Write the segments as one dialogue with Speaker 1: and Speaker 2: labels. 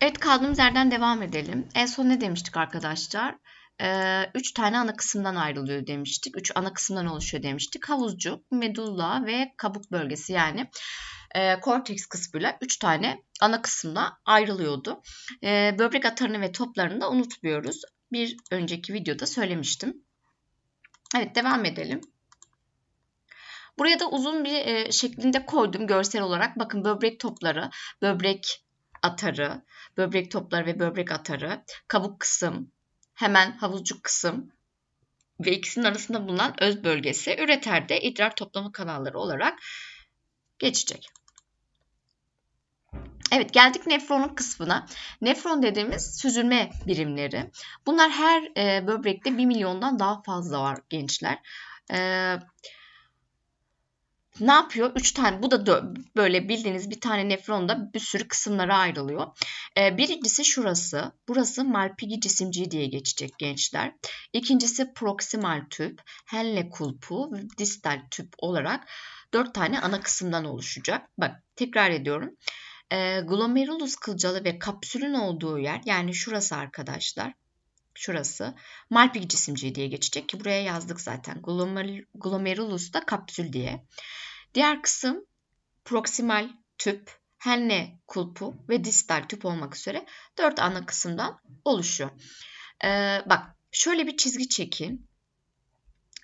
Speaker 1: Evet kaldığımız yerden devam edelim. En son ne demiştik arkadaşlar? Ee, üç tane ana kısımdan ayrılıyor demiştik. Üç ana kısımdan oluşuyor demiştik. Havuzcuk, medulla ve kabuk bölgesi yani e, korteks kısmıyla üç tane ana kısımda ayrılıyordu. E, böbrek atarını ve toplarını da unutmuyoruz. Bir önceki videoda söylemiştim. Evet devam edelim. Buraya da uzun bir e, şeklinde koydum görsel olarak. Bakın böbrek topları, böbrek atarı, böbrek topları ve böbrek atarı, kabuk kısım, hemen havuzcuk kısım ve ikisinin arasında bulunan öz bölgesi üreterde idrar toplama kanalları olarak geçecek. Evet geldik nefronun kısmına. Nefron dediğimiz süzülme birimleri. Bunlar her e, böbrekte 1 milyondan daha fazla var gençler. Evet ne yapıyor? Üç tane bu da böyle bildiğiniz bir tane nefronda bir sürü kısımlara ayrılıyor. Ee, birincisi şurası. Burası Malpighi cisimciği diye geçecek gençler. İkincisi proksimal tüp, Henle kulpu distal tüp olarak dört tane ana kısımdan oluşacak. Bak tekrar ediyorum. Ee, glomerulus kılcalı ve kapsülün olduğu yer yani şurası arkadaşlar şurası Malpighi cisimciği diye geçecek ki buraya yazdık zaten. Glomerulus da kapsül diye. Diğer kısım proksimal tüp, henne kulpu ve distal tüp olmak üzere dört ana kısımdan oluşuyor. Ee, bak şöyle bir çizgi çekin.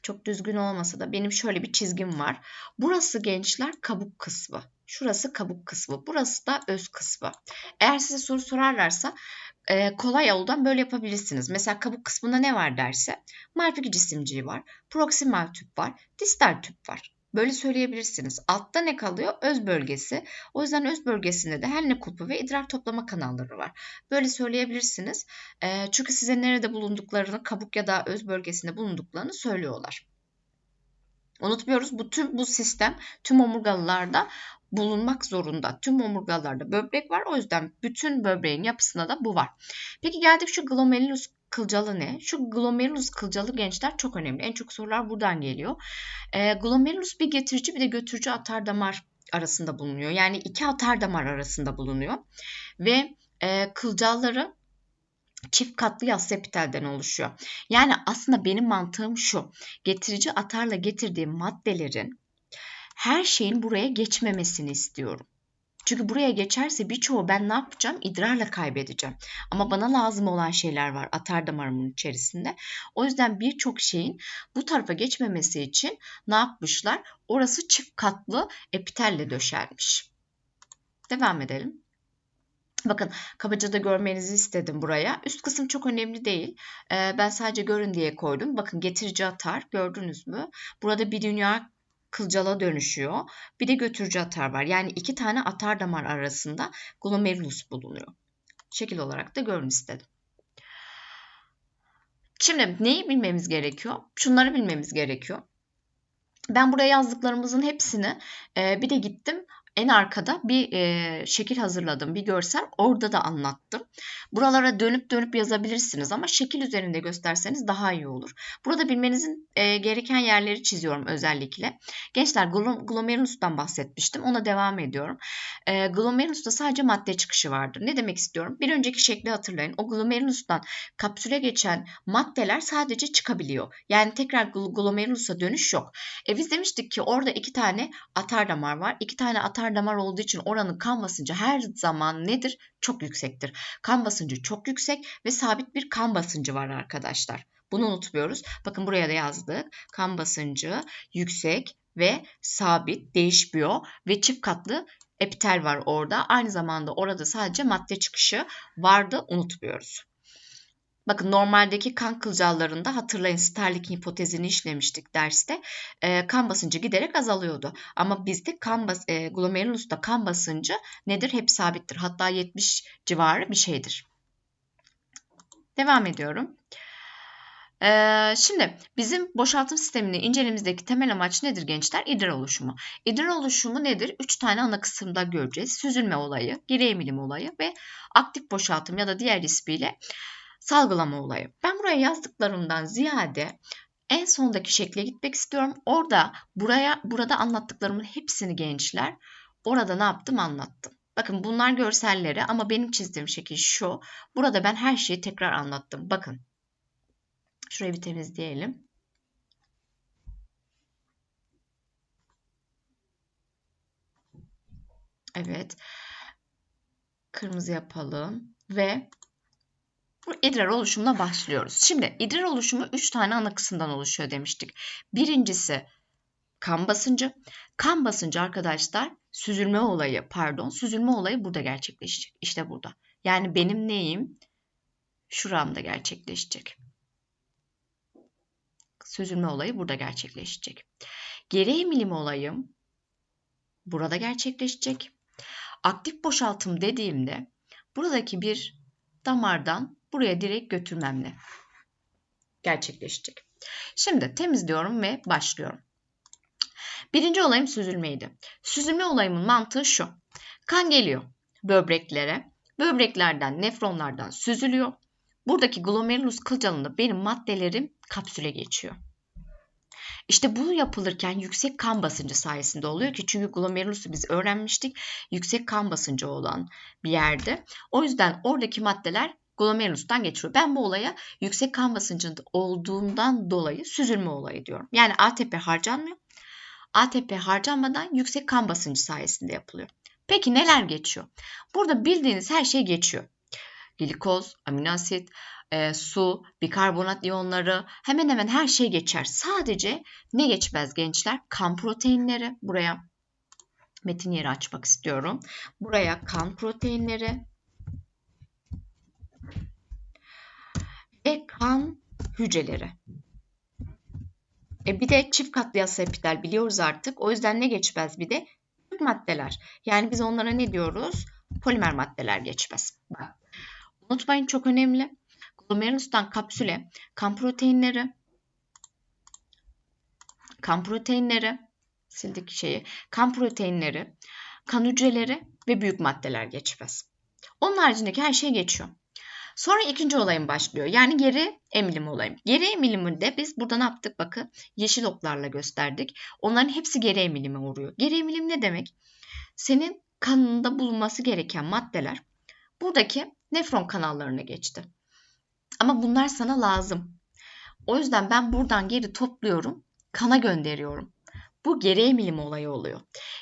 Speaker 1: Çok düzgün olmasa da benim şöyle bir çizgim var. Burası gençler kabuk kısmı. Şurası kabuk kısmı. Burası da öz kısmı. Eğer size soru sorarlarsa e, kolay yoldan böyle yapabilirsiniz. Mesela kabuk kısmında ne var derse Malpighi cisimciği var, proksimal tüp var, distal tüp var. Böyle söyleyebilirsiniz. Altta ne kalıyor? Öz bölgesi. O yüzden öz bölgesinde de henle kulpu ve idrar toplama kanalları var. Böyle söyleyebilirsiniz. E, çünkü size nerede bulunduklarını, kabuk ya da öz bölgesinde bulunduklarını söylüyorlar. Unutmuyoruz bu tüm bu sistem tüm omurgalılarda bulunmak zorunda. Tüm omurgalarda böbrek var. O yüzden bütün böbreğin yapısında da bu var. Peki geldik şu glomerulus kılcalı ne? Şu glomerulus kılcalı gençler çok önemli. En çok sorular buradan geliyor. E, glomerulus bir getirici bir de götürücü atar damar arasında bulunuyor. Yani iki atar damar arasında bulunuyor. Ve e, kılcalları çift katlı yassı epitelden oluşuyor. Yani aslında benim mantığım şu. Getirici atarla getirdiğim maddelerin her şeyin buraya geçmemesini istiyorum. Çünkü buraya geçerse birçoğu ben ne yapacağım? İdrarla kaybedeceğim. Ama bana lazım olan şeyler var atar damarımın içerisinde. O yüzden birçok şeyin bu tarafa geçmemesi için ne yapmışlar? Orası çift katlı epitelle döşermiş. Devam edelim. Bakın kabaca da görmenizi istedim buraya. Üst kısım çok önemli değil. Ee, ben sadece görün diye koydum. Bakın getirici atar gördünüz mü? Burada bir dünya kılcala dönüşüyor. Bir de götürücü atar var. Yani iki tane atar damar arasında glomerulus bulunuyor. Şekil olarak da görün istedim. Şimdi neyi bilmemiz gerekiyor? Şunları bilmemiz gerekiyor. Ben buraya yazdıklarımızın hepsini e, bir de gittim en arkada bir e, şekil hazırladım, bir görsel. Orada da anlattım. Buralara dönüp dönüp yazabilirsiniz ama şekil üzerinde gösterseniz daha iyi olur. Burada bilmenizin e, gereken yerleri çiziyorum özellikle. Gençler glomerus'tan bahsetmiştim. Ona devam ediyorum. E, glomerus'ta sadece madde çıkışı vardır. Ne demek istiyorum? Bir önceki şekli hatırlayın. O glomerus'tan kapsüle geçen maddeler sadece çıkabiliyor. Yani tekrar glomerus'a dönüş yok. E, biz demiştik ki orada iki tane atar damar var. İki tane atar atar damar olduğu için oranın kan basıncı her zaman nedir? Çok yüksektir. Kan basıncı çok yüksek ve sabit bir kan basıncı var arkadaşlar. Bunu unutmuyoruz. Bakın buraya da yazdık. Kan basıncı yüksek ve sabit değişmiyor ve çift katlı epitel var orada. Aynı zamanda orada sadece madde çıkışı vardı unutmuyoruz. Bakın normaldeki kan kılcallarında hatırlayın Sterling hipotezini işlemiştik derste. E, kan basıncı giderek azalıyordu. Ama bizde kan bas e, glomerulusta kan basıncı nedir? Hep sabittir. Hatta 70 civarı bir şeydir. Devam ediyorum. Ee, şimdi bizim boşaltım sistemini incelememizdeki temel amaç nedir gençler? İdrar oluşumu. İdrar oluşumu nedir? Üç tane ana kısımda göreceğiz. Süzülme olayı, geri emilim olayı ve aktif boşaltım ya da diğer ismiyle salgılama olayı. Ben buraya yazdıklarımdan ziyade en sondaki şekle gitmek istiyorum. Orada buraya burada anlattıklarımın hepsini gençler orada ne yaptım anlattım. Bakın bunlar görselleri ama benim çizdiğim şekil şu. Burada ben her şeyi tekrar anlattım. Bakın. Şurayı bir temizleyelim. Evet. Kırmızı yapalım ve bu idrar oluşumuna başlıyoruz. Şimdi idrar oluşumu 3 tane ana kısımdan oluşuyor demiştik. Birincisi kan basıncı. Kan basıncı arkadaşlar süzülme olayı pardon süzülme olayı burada gerçekleşecek. İşte burada. Yani benim neyim? Şuramda gerçekleşecek. Süzülme olayı burada gerçekleşecek. Geri emilim olayım burada gerçekleşecek. Aktif boşaltım dediğimde buradaki bir damardan buraya direkt götürmemle gerçekleşecek. Şimdi temizliyorum ve başlıyorum. Birinci olayım süzülmeydi. Süzülme olayımın mantığı şu. Kan geliyor böbreklere. Böbreklerden, nefronlardan süzülüyor. Buradaki glomerulus kılcalında benim maddelerim kapsüle geçiyor. İşte bu yapılırken yüksek kan basıncı sayesinde oluyor ki çünkü glomerulusu biz öğrenmiştik. Yüksek kan basıncı olan bir yerde. O yüzden oradaki maddeler glomerulustan geçiyor. Ben bu olaya yüksek kan basıncında olduğundan dolayı süzülme olayı diyorum. Yani ATP harcanmıyor. ATP harcanmadan yüksek kan basıncı sayesinde yapılıyor. Peki neler geçiyor? Burada bildiğiniz her şey geçiyor. Glikoz, amino asit, e, su, bikarbonat iyonları hemen hemen her şey geçer. Sadece ne geçmez gençler? Kan proteinleri. Buraya metin yeri açmak istiyorum. Buraya kan proteinleri ve kan hücreleri. E bir de çift katlı yasa epitel biliyoruz artık. O yüzden ne geçmez bir de maddeler. Yani biz onlara ne diyoruz? Polimer maddeler geçmez. Unutmayın çok önemli. Glomerulustan kapsüle kan proteinleri kan proteinleri sildik şeyi kan proteinleri kan hücreleri ve büyük maddeler geçmez. Onun haricindeki her şey geçiyor. Sonra ikinci olayım başlıyor. Yani geri emilim olayım. Geri emiliminde biz burada ne yaptık? Bakın yeşil oklarla gösterdik. Onların hepsi geri emilime uğruyor. Geri emilim ne demek? Senin kanında bulunması gereken maddeler buradaki nefron kanallarına geçti. Ama bunlar sana lazım. O yüzden ben buradan geri topluyorum, kana gönderiyorum. Bu geri emilim olayı oluyor.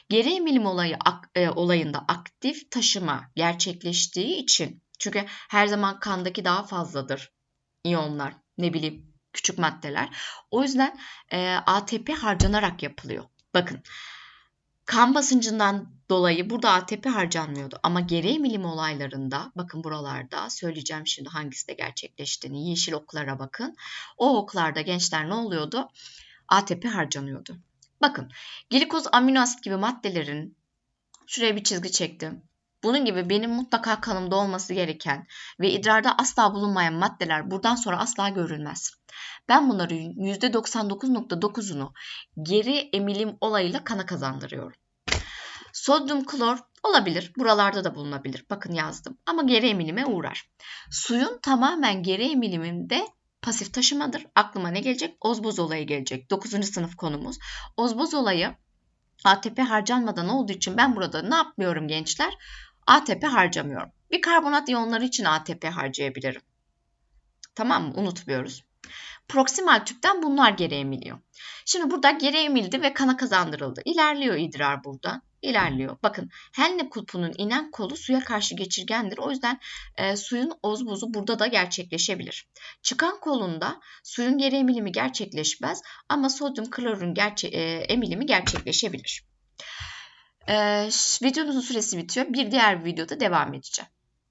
Speaker 1: Geri emilim olayı e, olayında aktif taşıma gerçekleştiği için çünkü her zaman kandaki daha fazladır iyonlar, ne bileyim küçük maddeler. O yüzden e, ATP harcanarak yapılıyor. Bakın kan basıncından dolayı burada ATP harcanmıyordu. Ama geri emilim olaylarında bakın buralarda söyleyeceğim şimdi hangisi de gerçekleştiğini. Yeşil oklara bakın. O oklarda gençler ne oluyordu? ATP harcanıyordu. Bakın glikoz amino asit gibi maddelerin şuraya bir çizgi çektim. Bunun gibi benim mutlaka kanımda olması gereken ve idrarda asla bulunmayan maddeler buradan sonra asla görülmez. Ben bunları %99.9'unu geri emilim olayıyla kana kazandırıyorum. Sodyum klor olabilir. Buralarda da bulunabilir. Bakın yazdım. Ama geri emilime uğrar. Suyun tamamen geri emiliminde pasif taşımadır. Aklıma ne gelecek? Ozboz olayı gelecek. 9. sınıf konumuz. Ozboz olayı ATP harcanmadan olduğu için ben burada ne yapmıyorum gençler? ATP harcamıyorum. Bir karbonat iyonları için ATP harcayabilirim. Tamam mı? Unutmuyoruz. Proksimal tüpten bunlar geri emiliyor. Şimdi burada geri emildi ve kana kazandırıldı. İlerliyor idrar burada. İlerliyor. Bakın Henle kulpunun inen kolu suya karşı geçirgendir. O yüzden e, suyun ozbozu burada da gerçekleşebilir. Çıkan kolunda suyun geri emilimi gerçekleşmez ama sodyum klorun gerçe e, emilimi gerçekleşebilir. Ee, süresi bitiyor. Bir diğer videoda devam edeceğim.